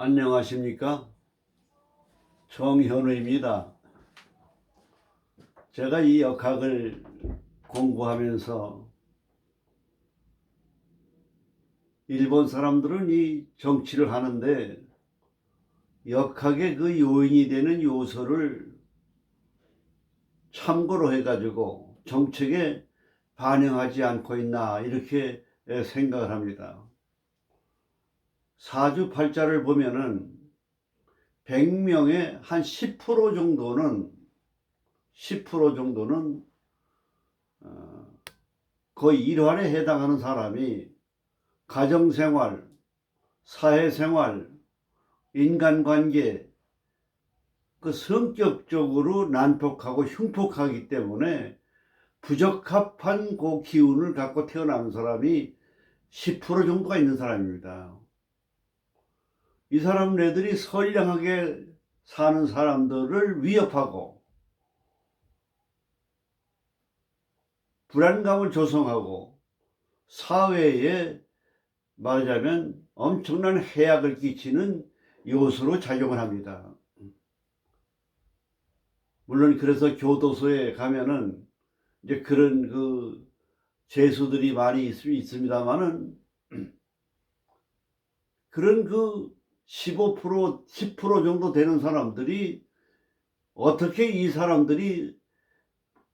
안녕하십니까? 정현우입니다. 제가 이 역학을 공부하면서 일본 사람들은 이 정치를 하는데 역학의 그 요인이 되는 요소를 참고로 해가지고 정책에 반영하지 않고 있나 이렇게 생각을 합니다. 사주 팔자를 보면은 100명의 한 10% 정도는 10% 정도는 어, 거의 일환에 해당하는 사람이 가정생활, 사회생활, 인간관계 그 성격적으로 난폭하고 흉폭하기 때문에 부적합한 그 기운을 갖고 태어난 사람이 10% 정도가 있는 사람입니다. 이 사람네들이 선량하게 사는 사람들을 위협하고 불안감을 조성하고 사회에 말하자면 엄청난 해악을 끼치는 요소로 작용을 합니다. 물론 그래서 교도소에 가면은 이제 그런 그 죄수들이 많이 있, 있습니다만은 그런 그 15% 10% 정도 되는 사람들이 어떻게 이 사람들이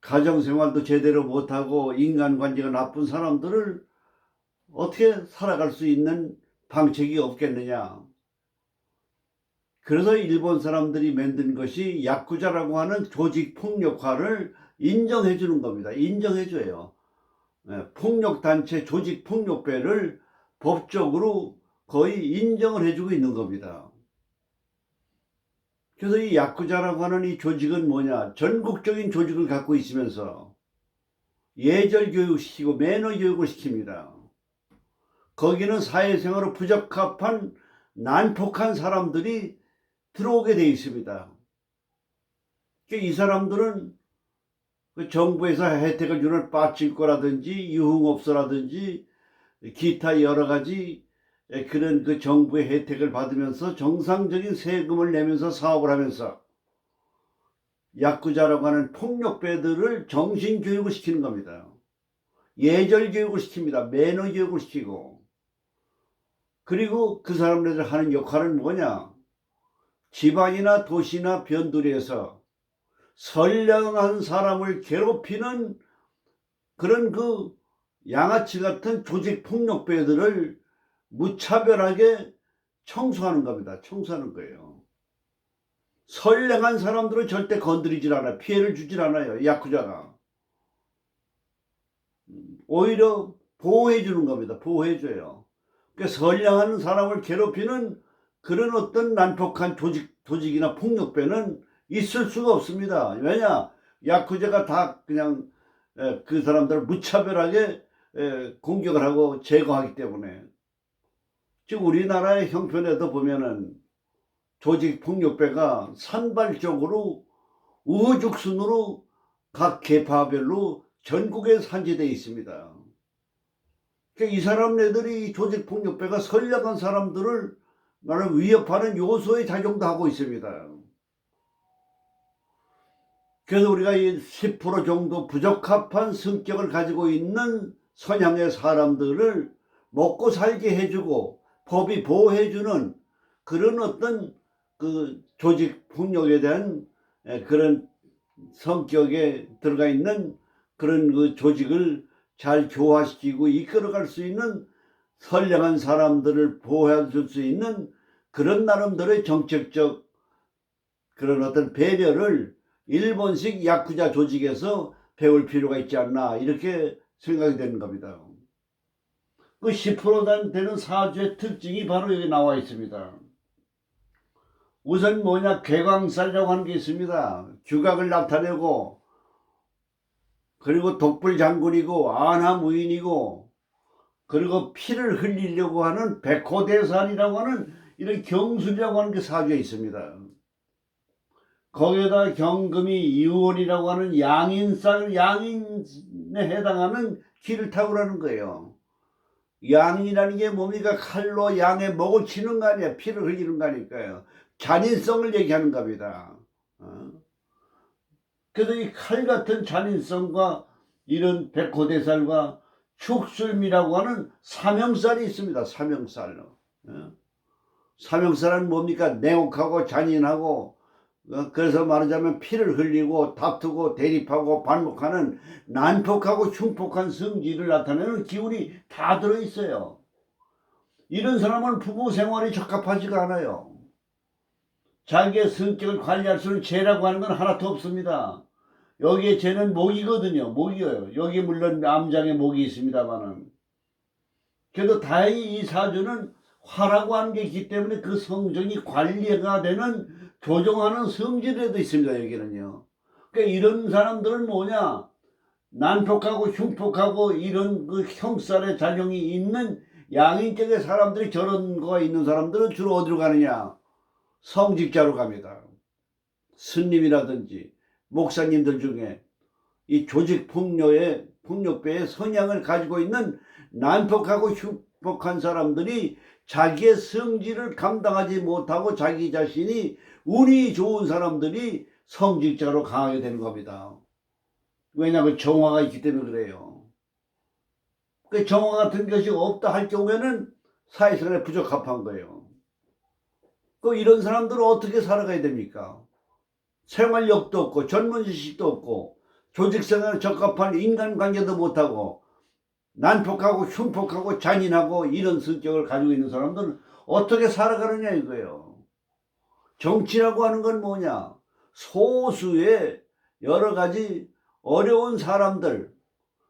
가정생활도 제대로 못하고 인간관계가 나쁜 사람들을 어떻게 살아갈 수 있는 방책이 없겠느냐. 그래서 일본 사람들이 만든 것이 야쿠자라고 하는 조직 폭력화를 인정해 주는 겁니다. 인정해 줘요. 예, 폭력단체 조직 폭력배를 법적으로 거의 인정을 해주고 있는 겁니다. 그래서 이 야쿠자라고 하는 이 조직은 뭐냐? 전국적인 조직을 갖고 있으면서 예절 교육시키고 매너 교육을 시킵니다. 거기는 사회생활로 부적합한 난폭한 사람들이 들어오게 돼 있습니다. 이 사람들은 그 정부에서 혜택을 주는 빠질거라든지 유흥업소라든지 기타 여러 가지 그런 그 정부의 혜택을 받으면서 정상적인 세금을 내면서 사업을 하면서 야쿠자라고 하는 폭력배들을 정신 교육을 시키는 겁니다. 예절 교육을 시킵니다. 매너 교육을 시키고 그리고 그 사람들 하는 역할은 뭐냐? 지방이나 도시나 변두리에서 선량한 사람을 괴롭히는 그런 그 양아치 같은 조직 폭력배들을 무차별하게 청소하는 겁니다. 청소하는 거예요. 선량한 사람들은 절대 건드리질 않아요. 피해를 주질 않아요. 야쿠자가. 오히려 보호해 주는 겁니다. 보호해 줘요. 그러니까 선량한 사람을 괴롭히는 그런 어떤 난폭한 조직, 조직이나 폭력배는 있을 수가 없습니다. 왜냐? 야쿠자가 다 그냥 그 사람들을 무차별하게 공격을 하고 제거하기 때문에. 즉 우리나라의 형편에도 보면은 조직 폭력배가 산발적으로 우후죽순으로 각 계파별로 전국에 산지되어 있습니다. 그러니까 이 사람네들이 조직 폭력배가 선량한 사람들을 나를 위협하는 요소의 작용도 하고 있습니다. 그래서 우리가 이 10% 정도 부적합한 성격을 가지고 있는 선양의 사람들을 먹고 살게 해주고 법이 보호해주는 그런 어떤 그 조직 폭력에 대한 그런 성격에 들어가 있는 그런 그 조직을 잘 교화시키고 이끌어갈 수 있는 선량한 사람들을 보호해 줄 수 있는 그런 나름대로의 정책적 그런 어떤 배려를 일본식 야쿠자 조직에서 배울 필요가 있지 않나 이렇게 생각이 되는 겁니다. 그 10% 되는 사주의 특징이 바로 여기 나와 있습니다. 우선 뭐냐 괴광살이라고 하는 게 있습니다. 규각을 나타내고 그리고 독불장군이고 안하무인이고 그리고 피를 흘리려고 하는 백호대산이라고 하는 이런 경술이라고 하는 게 사주에 있습니다. 거기에다 경금이 이원이라고 하는 양인살, 양인에 해당하는 길을 타고라는 거예요. 양이라는 게 뭡니까? 칼로 양의 목을 치는 거 아니야. 피를 흘리는 거니까요. 잔인성을 얘기하는 겁니다. 어? 그래서 이 칼 같은 잔인성과 이런 백호대살과 축술미라고 하는 사명살이 있습니다. 사명살로. 어? 사명살은 뭡니까? 냉혹하고 잔인하고 어, 그래서 말하자면 피를 흘리고 다투고 대립하고 반목하는 난폭하고 흉폭한 성질을 나타내는 기운이 다 들어있어요. 이런 사람은 부부 생활이 적합하지가 않아요. 자기의 성격을 관리할 수 있는 죄라고 하는 건 하나도 없습니다. 여기에 죄는 목이거든요. 목이에요. 여기 물론 암장에 목이 있습니다만은. 그래도 다행히 이 사주는 화라고 하는 게 있기 때문에 그 성정이 관리가 되는 교정하는 성질에도 있습니다. 여기는요. 그러니까 이런 사람들은 뭐냐? 난폭하고 흉폭하고 이런 그 형살의 작용이 있는 양인격의 사람들이 저런 거가 있는 사람들은 주로 어디로 가느냐? 성직자로 갑니다. 스님이라든지 목사님들 중에 이 조직 폭력의 폭력배의 성향을 가지고 있는 난폭하고 흉폭한 사람들이 자기의 성질을 감당하지 못하고 자기 자신이 운이 좋은 사람들이 성직자로 강하게 되는 겁니다. 왜냐하면 정화가 있기 때문에 그래요. 그 정화 같은 것이 없다 할 경우에는 사회생활에 부적합한 거예요. 그 이런 사람들은 어떻게 살아가야 됩니까? 생활력도 없고 전문 지식도 없고 조직생활에 적합한 인간관계도 못하고 난폭하고 흉폭하고 잔인하고 이런 성격을 가지고 있는 사람들은 어떻게 살아가느냐 이거예요. 정치라고 하는 건 뭐냐? 소수의 여러 가지 어려운 사람들,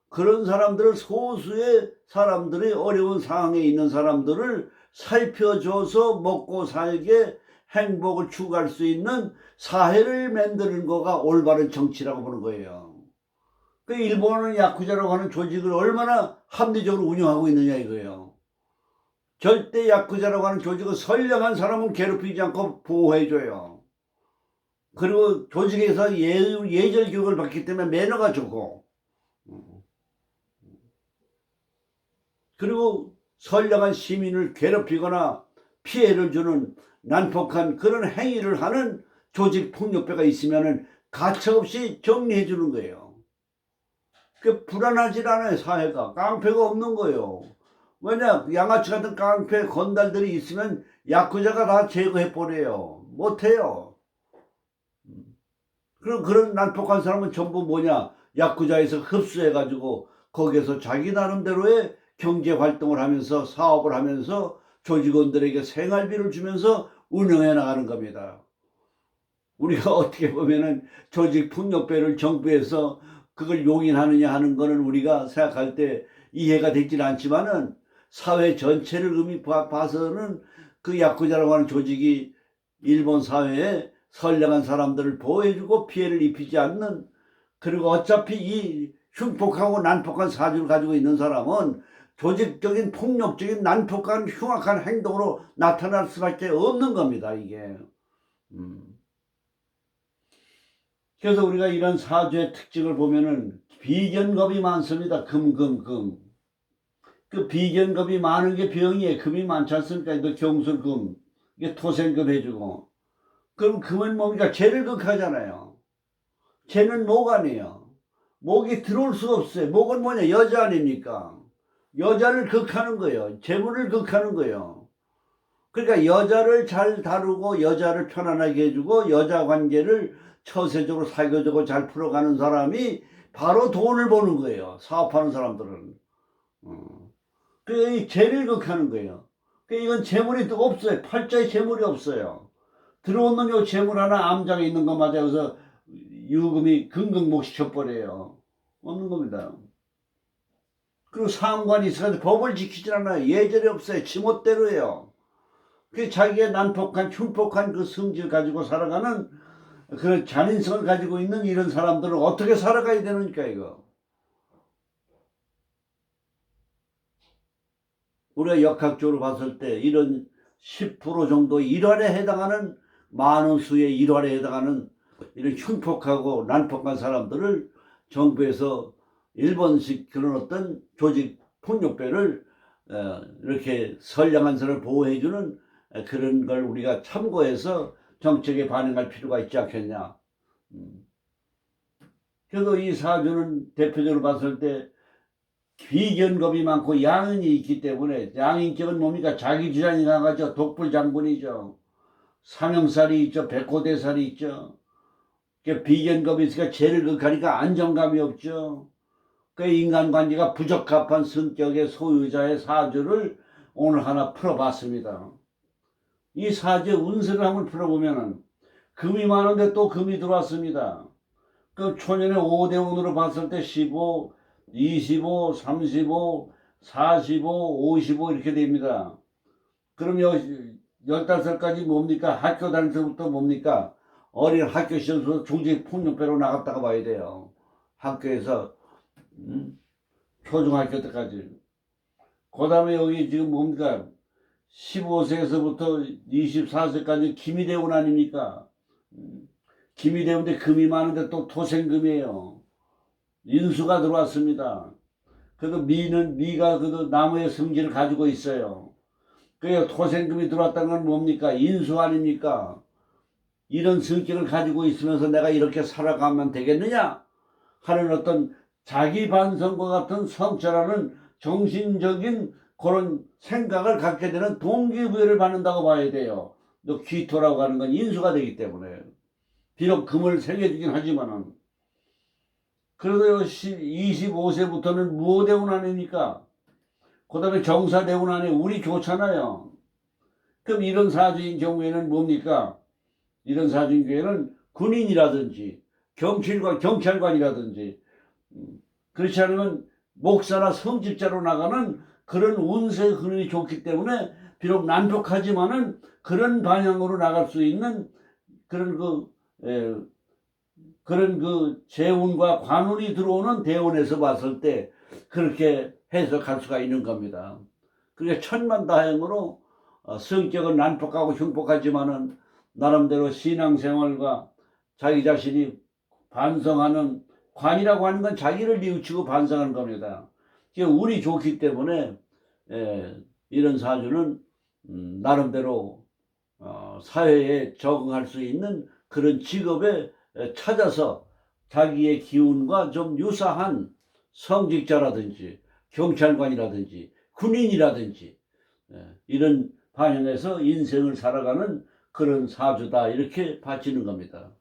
그런 사람들을 소수의 사람들이 어려운 상황에 있는 사람들을 살펴줘서 먹고 살게 행복을 추구할 수 있는 사회를 만드는 거가 올바른 정치라고 보는 거예요. 그 일본은 야쿠자라고 하는 조직을 얼마나 합리적으로 운영하고 있느냐 이거예요. 절대 야쿠자라고 하는 조직은 선량한 사람은 괴롭히지 않고 보호해줘요. 그리고 조직에서 예, 예절 교육을 받기 때문에 매너가 좋고 그리고 선량한 시민을 괴롭히거나 피해를 주는 난폭한 그런 행위를 하는 조직 폭력배가 있으면은 가차없이 정리해 주는 거예요. 그 불안하지 않아요 사회가 깡패가 없는 거예요. 왜냐 양아치 같은 깡패 건달들이 있으면 야쿠자가 다 제거해 버려요. 못해요. 그럼 그런 난폭한 사람은 전부 뭐냐 야쿠자에서 흡수해 가지고 거기에서 자기 나름대로의 경제 활동을 하면서 사업을 하면서 조직원들에게 생활비를 주면서 운영해 나가는 겁니다. 우리가 어떻게 보면은 조직 폭력배를 정부에서 그걸 용인하느냐 하는 거는 우리가 생각할 때 이해가 되질 않지만은 사회 전체를 의미 봐- 봐서는 그 야쿠자라고 하는 조직이 일본 사회에 선량한 사람들을 보호해주고 피해를 입히지 않는 그리고 어차피 이 흉폭하고 난폭한 사주를 가지고 있는 사람은 조직적인 폭력적인 난폭한 흉악한 행동으로 나타날 수밖에 없는 겁니다 이게. 음. 그래서 우리가 이런 사주의 특징을 보면은 비견겁이 많습니다. 금금금 그 비견겁이 많은 게 병이에요 금이 많지 않습니까 또 경술금 이게 토생금 해주고 그럼 금은 뭡니까 죄를 극하잖아요 죄는 목 아니에요 목이 들어올 수가 없어요 목은 뭐냐 여자 아닙니까 여자를 극하는 거예요. 재물을 극하는 거예요. 그러니까 여자를 잘 다루고 여자를 편안하게 해주고 여자 관계를 처세적으로 사교적으로 잘 풀어가는 사람이 바로 돈을 버는 거예요. 사업하는 사람들은. 어. 그 재를 극하는 거예요. 그 이건 재물이 또 없어요. 팔자에 재물이 없어요. 들어오는 요 재물 하나 암장에 있는 것마저 그래서 유금이 긍긍목 시켜버려요. 없는 겁니다. 그리고 상관이 있어서 법을 지키질 않아요. 예절이 없어요. 지멋대로예요. 그 자기의 난폭한, 흉폭한 그 성질 가지고 살아가는 그런 잔인성을 가지고 있는 이런 사람들은 어떻게 살아가야 되는가, 이거. 우리가 역학적으로 봤을 때 이런 10% 정도 일환에 해당하는 많은 수의 일환에 해당하는 이런 흉폭하고 난폭한 사람들을 정부에서 일본식 그런 어떤 조직 폭력배를 어, 이렇게 선량한 선을 보호해주는 어, 그런 걸 우리가 참고해서 정책에 반영할 필요가 있지 않겠냐. 음. 그래서 이 사주는 대표적으로 봤을 때 비견겁이 많고 양인이 있기 때문에 양인격은 뭡니까? 자기 주장이 나가죠. 독불 장군이죠. 삼형살이 있죠. 백호대살이 있죠. 그 비견겁이 있으니까 죄를 극하니까 안정감이 없죠. 그 인간관계가 부적합한 성격의 소유자의 사주를 오늘 하나 풀어봤습니다. 이 사주의 운세를 한번 풀어보면은 금이 많은데 또 금이 들어왔습니다. 그 초년의 5대 운으로 봤을 때 15, 25, 35, 45, 55 이렇게 됩니다. 그럼 여, 15살까지 뭡니까? 학교 다닐 때부터 뭡니까? 어린 학교 시절부터 조직 폭력배로 나갔다가 봐야 돼요. 학교에서 음? 초중학교 때까지. 그 다음에 여기 지금 뭡니까? 15세에서부터 24세까지 김이 대운 아닙니까? 음, 김이 대운데 금이 많은데 또 토생금이에요. 인수가 들어왔습니다. 그래도 미는, 미가 그래도 나무의 성질을 가지고 있어요. 그래서 토생금이 들어왔다는 건 뭡니까? 인수 아닙니까? 이런 성격을 가지고 있으면서 내가 이렇게 살아가면 되겠느냐? 하는 어떤 자기 반성과 같은 성찰하는 정신적인 그런 생각을 갖게 되는 동기부여를 받는다고 봐야 돼요. 또 귀토라고 하는 건 인수가 되기 때문에. 비록 금을 새겨주긴 하지만은. 그래도 25세부터는 무호대운 아닙니까? 그 다음에 정사대운 안에 우리 좋잖아요. 그럼 이런 사주인 경우에는 뭡니까? 이런 사주인 경우에는 군인이라든지 경찰관, 경찰관이라든지 음, 그렇지 않으면 목사나 성직자로 나가는 그런 운세 흐름이 좋기 때문에 비록 난폭하지만은 그런 방향으로 나갈 수 있는 그런 그 에, 그런 그 재운과 관운이 들어오는 대운에서 봤을 때 그렇게 해석할 수가 있는 겁니다. 그러니까 천만다행으로 어, 성격은 난폭하고 흉폭하지만은 나름대로 신앙생활과 자기 자신이 반성하는 관이라고 하는 건 자기를 뉘우치고 반성하는 겁니다. 운이 좋기 때문에 에, 이런 사주는 음, 나름대로 어, 사회에 적응할 수 있는 그런 직업에 에, 찾아서 자기의 기운과 좀 유사한 성직자라든지 경찰관이라든지 군인이라든지 에, 이런 방향에서 인생을 살아가는 그런 사주다 이렇게 바치는 겁니다.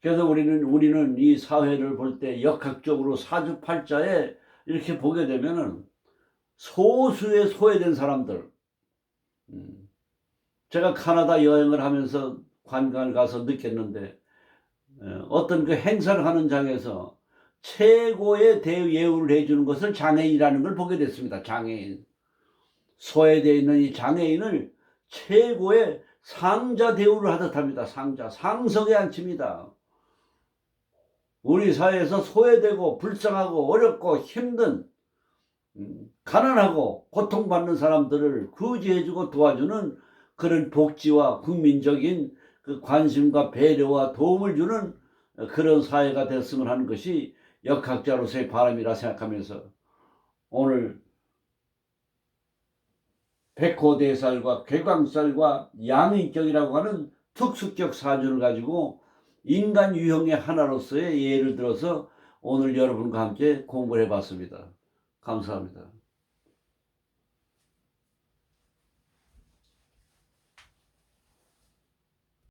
그래서 우리는 우리는 이 사회를 볼 때 역학적으로 사주팔자에 이렇게 보게 되면은 소수의 소외된 사람들. 음, 제가 카나다 여행을 하면서 관광을 가서 느꼈는데 어, 어떤 그 행사를 하는 장에서 최고의 대예우를 해주는 것을 장애인이라는 걸 보게 됐습니다. 장애인. 소외되어 있는 이 장애인을 최고의 상자 대우를 하듯 합니다. 상자. 상석에 앉힙니다. 우리 사회에서 소외되고 불쌍하고 어렵고 힘든 음, 가난하고 고통받는 사람들을 구제해주고 도와주는 그런 복지와 국민적인 그 관심과 배려와 도움을 주는 그런 사회가 됐으면 하는 것이 역학자로서의 바람이라 생각하면서 오늘 백호대살과 괴광살과 양인격이라고 하는 특수격 사주를 가지고 인간 유형의 하나로서의 예를 들어서 오늘 여러분과 함께 공부를 해봤습니다. 감사합니다.